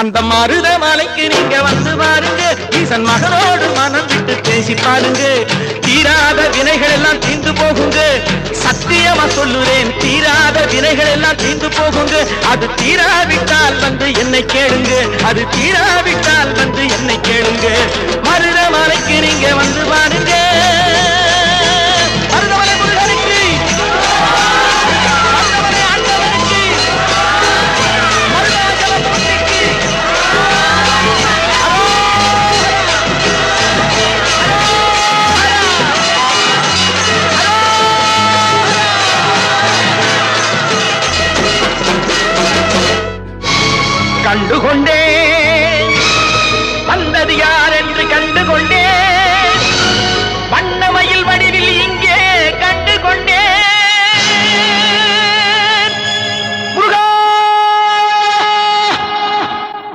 அந்த மருத மலைக்கு நீங்க வந்து பாருங்க. ஈசன் மகனோடு மனம் விட்டு பேசி பாருங்க தீராத வினைகள் எல்லாம் தீர்ந்து போகுங்க. சத்தியமா சொல்லுறேன் தீராத வினைகள் எல்லாம் தீர்ந்து போகுங்க. அது தீராவிட்டால் வந்து என்னை கேளுங்க. அது தீராவிட்டால் வந்து கண்டுகொண்டே